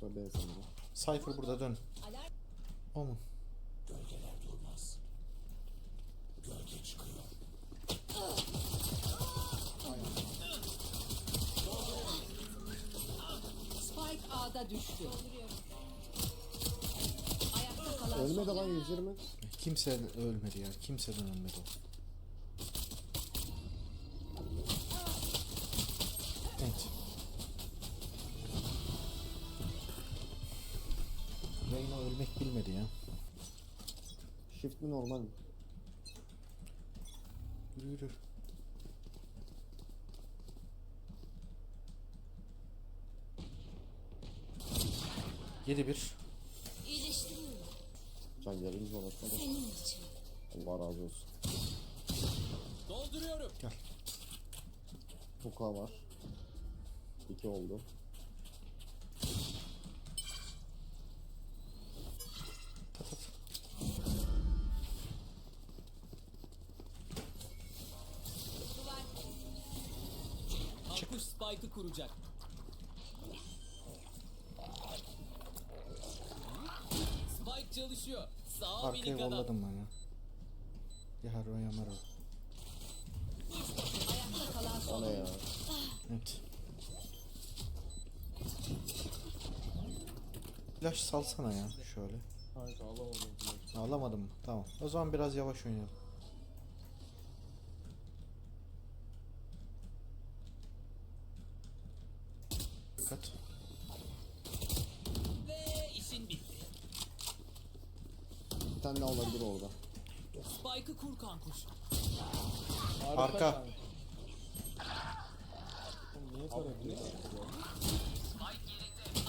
Sıra B sanırım. Cypher burada dön. Omun. Spike A'da düştü. Ayakta kalan Ölmedi lan 120. Kimse ölmedi ya. Kimseden ölmedi o. Reyna ölmek bilmedi ya. Shift mi normal mi? Yürü yürü. Yedi bir. İyileştiriyorum. Can gelimiz var aslında. Senin için. Allah razı olsun. Dolduruyorum. Gel. Huka var. 2 oldu. Spike'ı kuracak. Spike çalışıyor. Sağ Arkaya minik adam. yolladım ben ya. Yahar o yamar o. Ayakta kalan son. Ne ya? Evet. Flash salsana ya şöyle. Kanka alamadım. Ağlamadın mı? Tamam. O zaman biraz yavaş oynayalım. Dikkat. Ve işin bitti. Bir tane daha olabilir orada. Spike'ı kur kankuş. Arka. Niye taradın?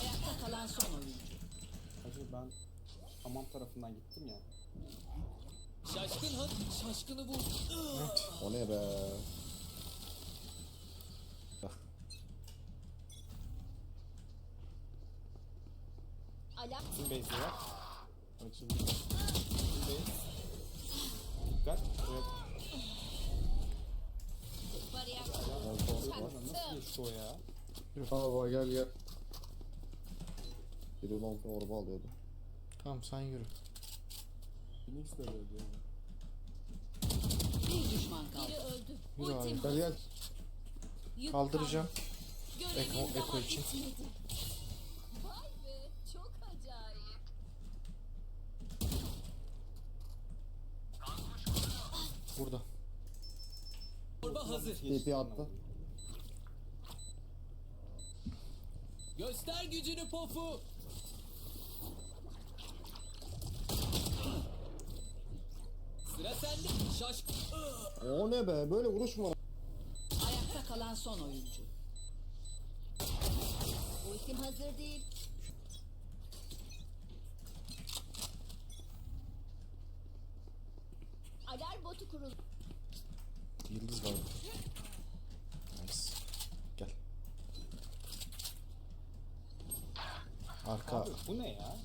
Ayakta kalan son oyuncu. Hacı ben hamam tarafından gittim ya. Şaşkın hadi. Şaşkını vur. O ne be? Bak. Base'i var? Açıldı. Kim base? Dikkat. Evet. nasıl geçti o ya? Baba gel gel. Biri long orba alıyordu. Tamam sen yürü. Phoenix de öldü ya. Bir düşman kaldı. Biri öldü. Yürü abi. Gel gel. Kaldıracağım. kaldı. Eko, Eko için. Burada. Torba hazır. TP attı. Göster gücünü pofu. Sıra sende. Şaşkın. O ne be? Böyle vuruş mu var? Ayakta kalan son oyuncu. Ultim hazır değil. Kuruldu. Yıldız var. Nice. Gel. Arka Abi bu ne ya?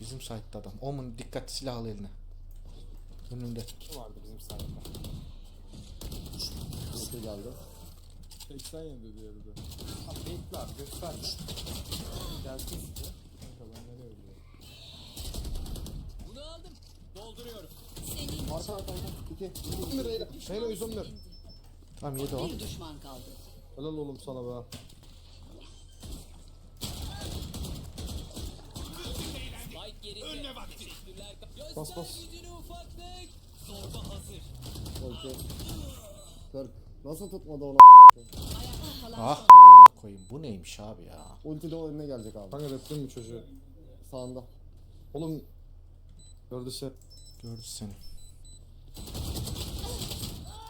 bizim site'da adam. Omun dikkat silah al eline. Önünde. Şu vardı bizim sahada. TP geldi. 80 yedi diğeri de. Abi bekle abi gösterme. Gelsin size. Kanka ben nereye ölüyorum? Bunu aldım. Dolduruyorum. Arka arka arka. 2. 121 Reyna. Reyna 111. Tamam yedi o. bir düşman kaldı. Helal oğlum sana be. Önüne. Göster Bas, bas. gücünü ufaklık. Zorba hazır. Okey. 40. Nasıl tutmadı onu? Ah koyayım bu neymiş abi ya. Ulti de o önüne gelecek abi. Kanka reptin mi çocuğu? Sağında. Oğlum gördü sen. Gördü seni.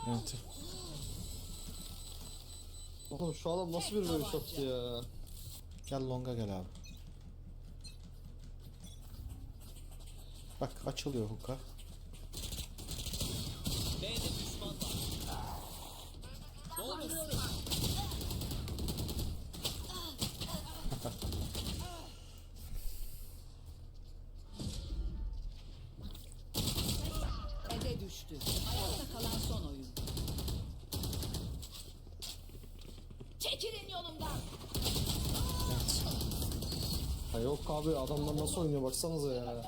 Evet. Oğlum şu adam nasıl bir böyle şoktu ya? Gel longa gel abi. Bak açılıyor hookah. Yok abi adamlar nasıl oynuyor baksanıza ya.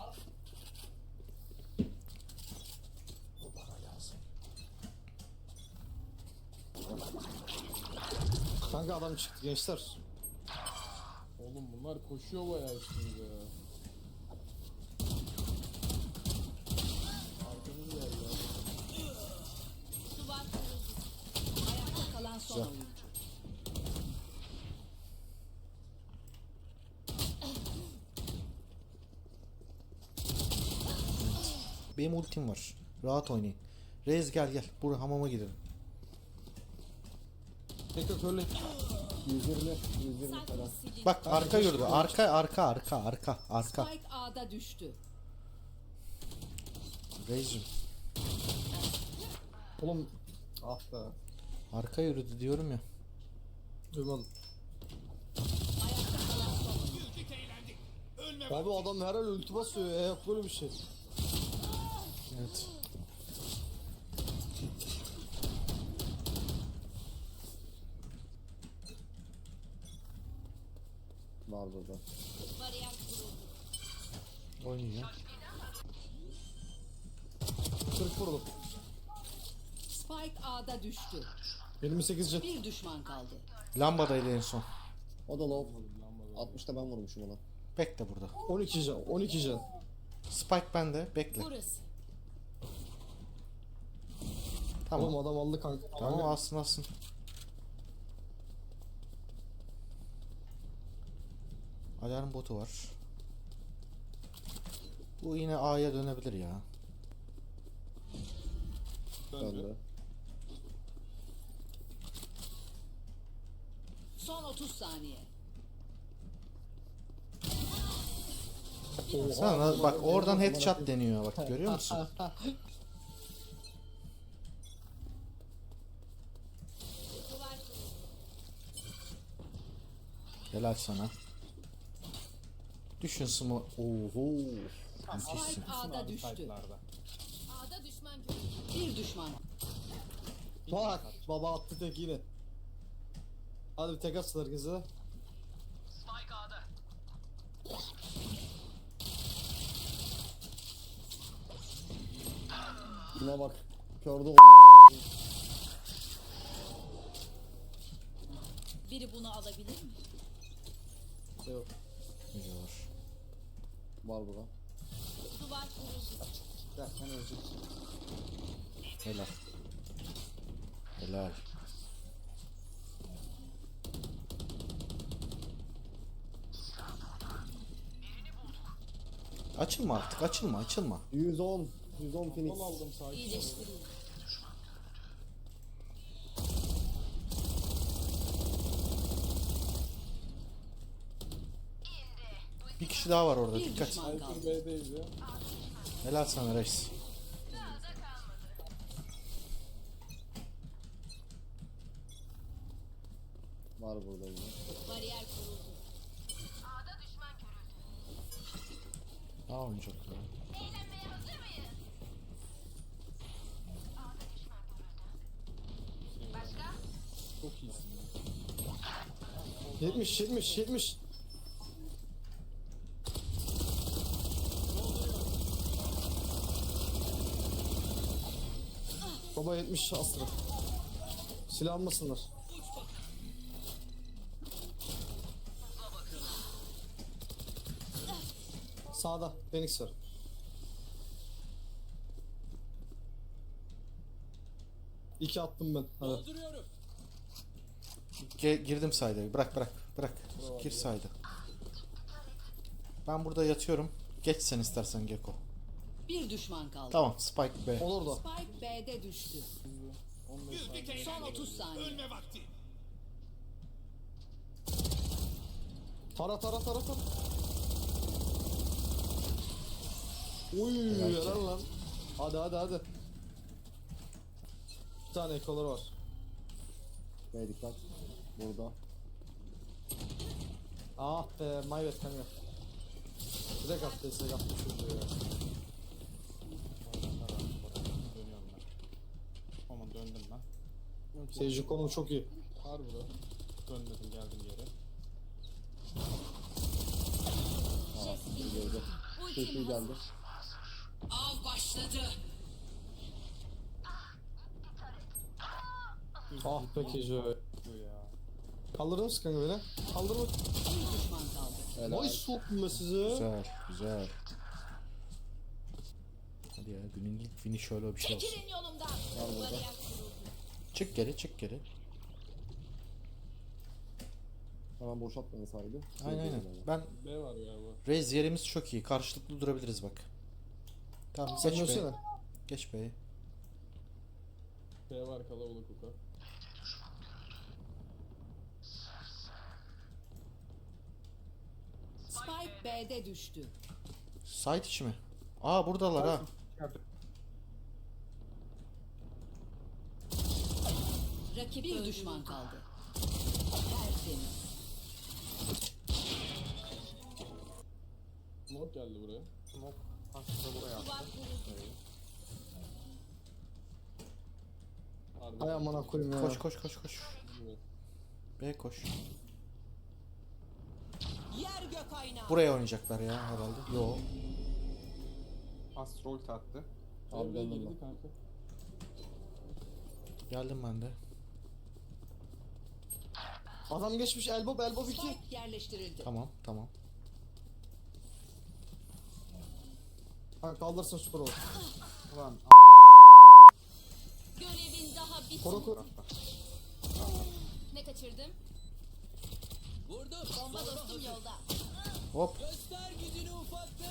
Kanka adam çıktı gençler. Oğlum bunlar koşuyor bayağı üstümüze ya. Benim ultim var. Rahat oynayın. Reis gel gel. Buraya hamama gidelim. Tekrar öyle. 120, 120 falan. Bak arka yürüdü. Arka arka arka arka arka. Spike A'da düştü. Reis'im. Oğlum ah be. Arka yürüdü diyorum ya. Duymadım. Abi adam herhal ulti basıyor ya yok böyle bir şey. Evet. Var burada. Bariyer kuruldu. Oynuyor. 40 vurdum. Spike A'da düştü. 28 jet. Bir düşman kaldı. Lambadaydı en son. O da low. 60'ta ben vurmuşum ona. Bekle burada. 12 jet. 12 jet. Spike bende. Bekle. Burası. Tamam. Oğlum adam aldı kanka. Tamam Kanka, alsın alsın. Alarm botu var. Bu yine A'ya dönebilir ya. Döndü. Son 30 saniye. Sana bak oradan headshot deniyor bak görüyor musun? Helal sana. Düşün smo. Oho. Müthişsin. A'da düştü. A'da düşman görüldü. Bir düşman. Bak baba attı tek yine. Hadi bir tek atsın herkese. Şuna bak. Kördü o. Biri bunu alabilir mi? Yok. Geliyor. Var burada. Duvar kırıldı. Gel sen öleceksin. Helal. Helal. Açılma artık açılma açılma. 110. 110 Phoenix. aldım sakin. İyileştirildi. Bir kişi daha var orada Bir dikkat. düşman kaldı. Ya. Helal sana reis. 70 70 70. Baba 70 astra. Silah almasınlar. Sağda Phoenix var. İki attım ben. Hadi. Ge- girdim sayda. Bırak bırak bırak. Gir sayda. Ben burada yatıyorum. Geç sen istersen Gecko. Bir düşman kaldı. Tamam Spike B. Olur da. Spike B'de düştü. Son 30 saniye. Ölme vakti. Tara tara tara tara. Uy helal lan. Hadi hadi hadi. Bir tane ekoları var. Bey dikkat. Burada. Ah be maybet kanka. Direkt attı istek attı çocuğu ya. Dönüyorum ben. Aman döndüm ben. Seyirci konu çok iyi. Var burada. Dönmedim geldim yere. Gördü. Teşekkür geldi. Av başladı. Ah be Kejo. Kaldırır mısın kanka beni? Kaldırma. Bir düşman kaldı. Vay soktum be sizi. Güzel, güzel. Hadi ya günün ilk fini şöyle bir şey olsun. Çekilin yolumdan. burada. Çık geri, çık geri. Hemen boşaltmayın sahibi. Aynen aynen. Ben B var galiba. Rez yerimiz çok iyi. Karşılıklı durabiliriz bak. Tamam Sen geç be. Geç be. B var kalabalık uka. Spike B'de düştü. Site içi mi? Aa buradalar ha. Rakip bir düşman kaldı. Tertemiz. Smoke geldi buraya. Smoke aslında buraya attı. Ay amına koyayım ya. Koş koş koş koş. B koş. Yer gök aynağı. Buraya oynayacaklar ya herhalde. Yo. Astro ult attı. Abi ben de. Geldim ben de. Adam geçmiş elbow elbow 2. Spike yerleştirildi. Tamam tamam. Ha kaldırsın süper olur. Ulan Görevin daha bitmedi. Koru koru. Ne kaçırdım? Vurdum. Bomba dostum yolda. Hop. Göster gücünü ufaklık.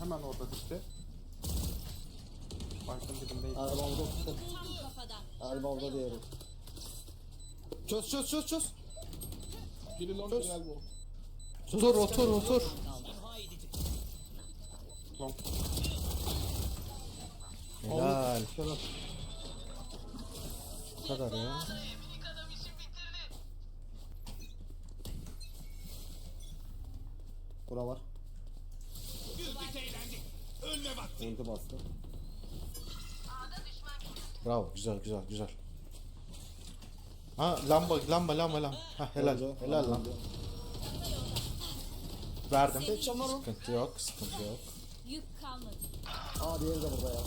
hemen orada düştü. Spike'ın dibindeydi. Elbow'da. Tam kafadan. Elbow'da diğeri. Çöz çöz çöz çöz. Biri long Dur. biri elbow. Otur otur otur. Long. Helal. Bu kadar ya. Bura var. Ulti bastı. Bravo. Güzel güzel güzel. Ha lamba lamba lamba lamba. Ha helal. Öldü. Helal lan. Verdim. Sıkıntı yok. Sıkıntı yok. Yük kalmadı. Aa diğeri de burada ya.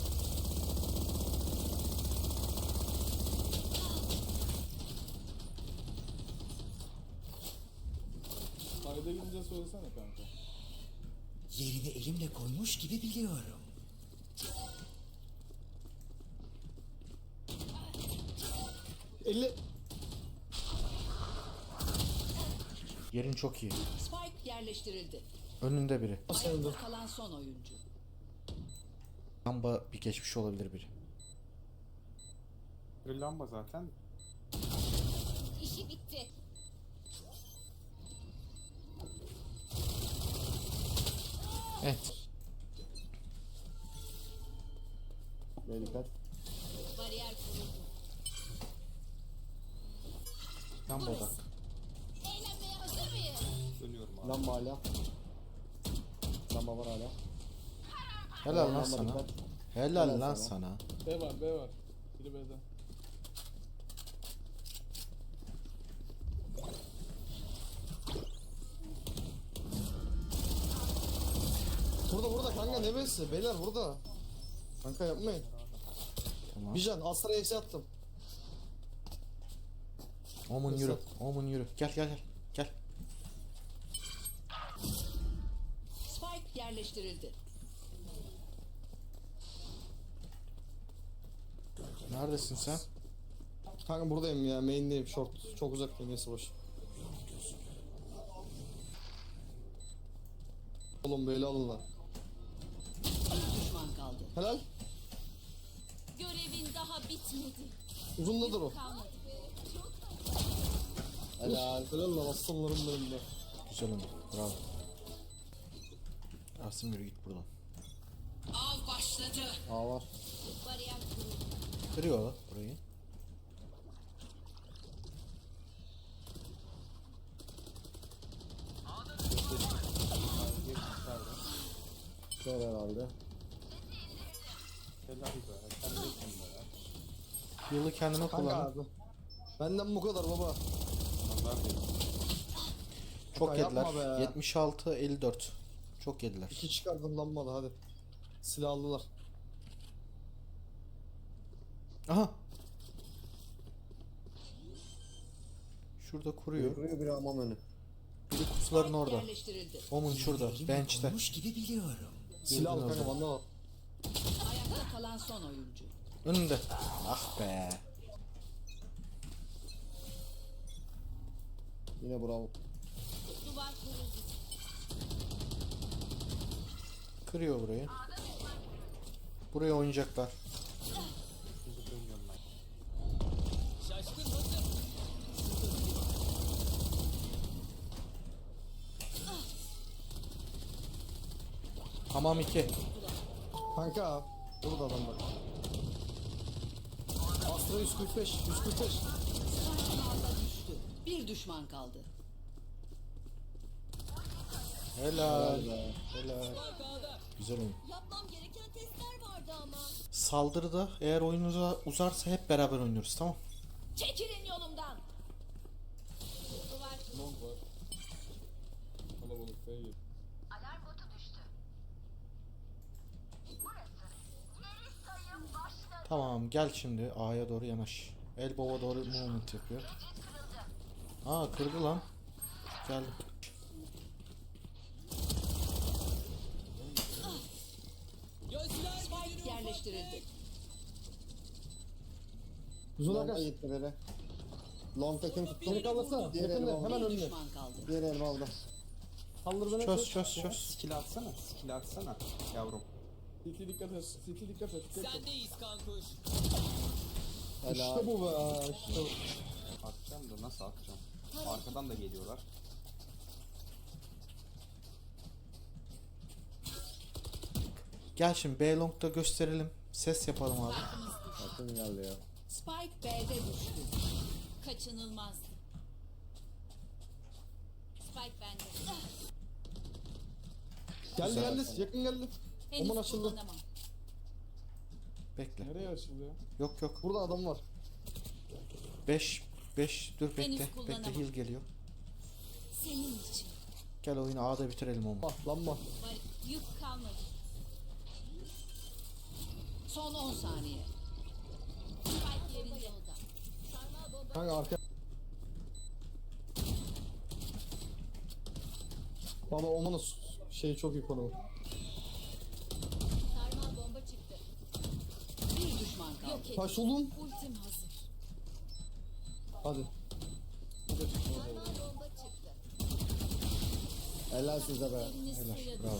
Sayda gidince söylesene kanka. Yerini elimle koymuş gibi biliyorum. Elli. Yerin çok iyi. Spike yerleştirildi. Önünde biri. Ayakta kalan son oyuncu. Lamba bir geçmiş olabilir biri. Bir lamba zaten. İşi bitti. Evet. Dikkat. Bariyer kuruldu. Lamba odak. Eğlenmeye hazır mıyız? Dönüyorum abi. Lamba hala. Lamba var hala. Helal lan sana. Helal Helal lan sana. sana. B var B var. Biri B'de. Burada burada kanka ne besi? Beyler burada. Kanka yapmayın. Tamam. Bijan Astra'ya eksi attım. Omun yürü. Omun yürü. Gel gel gel. Gel. Spike yerleştirildi. Neredesin sen? Kanka buradayım ya main'deyim short. Çok uzaktayım neyse boş. Oğlum böyle alın lan. Helal. Görevin daha bitmedi. Uzundadır o. Kalmadı. Helal. Helal lan aslanlarım benim de. Güzel oyun. Bravo. Rasim yürü git buradan. Av başladı. Aa var. Bariyer kuruldu. Kırıyor lan burayı. Şöyle herhalde. Helal be. Sen nesin be? Yılı kendine Kanka kullan. abi. Benden bu kadar baba. Onlar değil. Çok Yapma yediler. be. 76 54. Çok yediler. İki çıkardım lan malı hadi. Silah aldılar. Aha. Şurada kuruyor. Yürüyor bir amam önü. Biri kutuların orada. Yerleştirildi. Omun şurada. Bench'te. koymuş gibi biliyorum. Silah al Gördün kanka orada. vandal al. Ayakta kalan son oyuncu. Önünde. Ah be. Yine bravo. Duvar kuruldu. Kırıyor burayı. Buraya oynayacaklar. Şimdi dönüyorum ben. Şaşkın hazır. Hamam 2. Kanka burada adam var. Astra 145, 145. Ağda düştü. Bir düşman kaldı. Helal. Helal. Güzel oyun. Yapmam gereken testler vardı ama. Saldırıda eğer oyunuza uzarsa hep beraber oynuyoruz tamam? Çekilin yolumdan. Kalabalık değil. Alarm botu düştü. Burası. Geri sayım başladı. Tamam gel şimdi A'ya doğru yanaş. Elbow'a doğru movement yapıyor. Aa kırdı lan. Gel. Spike yerleştirildi. Uzun Longa arkadaş. gitti biri. Long takım tuttum. Beni kaldırsana. Diğer elimi hemen Bir önüne. düşman kaldı. Diğer elimi aldım. Kaldır beni. Çöz çöz çöz. Skill atsana. Skill atsana. Yavrum. City dikkat et. City dikkat et. Sendeyiz kankuş. Helal. İşte bu be. İşte bu. Atacağım da nasıl atacağım? Arkadan da geliyorlar. Gel şimdi B long'da gösterelim. Ses yapalım abi. Atın geldi ya. Spike B'de düştü. Kaçınılmaz. Spike bende. Geldi geldi. Yakın geldi. Henüz Aman açıldı. kullanamam. Bekle. Nereye açılıyor? Yok yok. Burada adam var. 5 5 dur bekle. Henüz Bekle kullanamam. heal geliyor. Senin için. Gel oyunu A'da bitirelim onu. Bak lan bak. Var, yük kalmadı. Son 10 saniye. Spike yerinde. Sarmal bomba Kanka arka. Baba Oman'ın şeyi çok iyi konu. Sarmal bomba çıktı. Bir düşman kaldı. Yok edin. Taş oğlum. Ultim hazır. Hadi. Çıktı. Helal size be. Düştü. Bravo.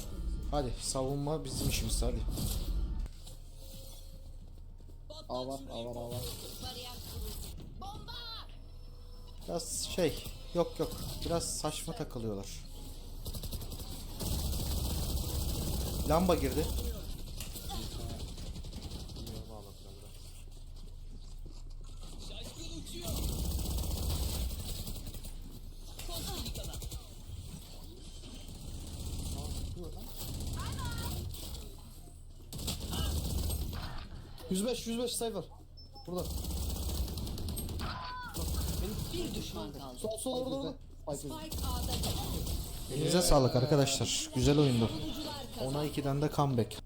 Hadi savunma bizim işimiz hadi. A var, A var, A var. Bariyer kuruldu. Bomba! Biraz şey yok yok. Biraz saçma takılıyorlar. Lamba girdi. Niye bağlatacağım biraz. Şaşkın uçuyor. Kostilik adam. 105 105 sayfar. Burada. Bir düşman kaldı. Sol sol orada orada. Spike A'da. Elinize sağlık arkadaşlar. Güzel oyundu. Savunucular kazandı. Ona 2'den de comeback.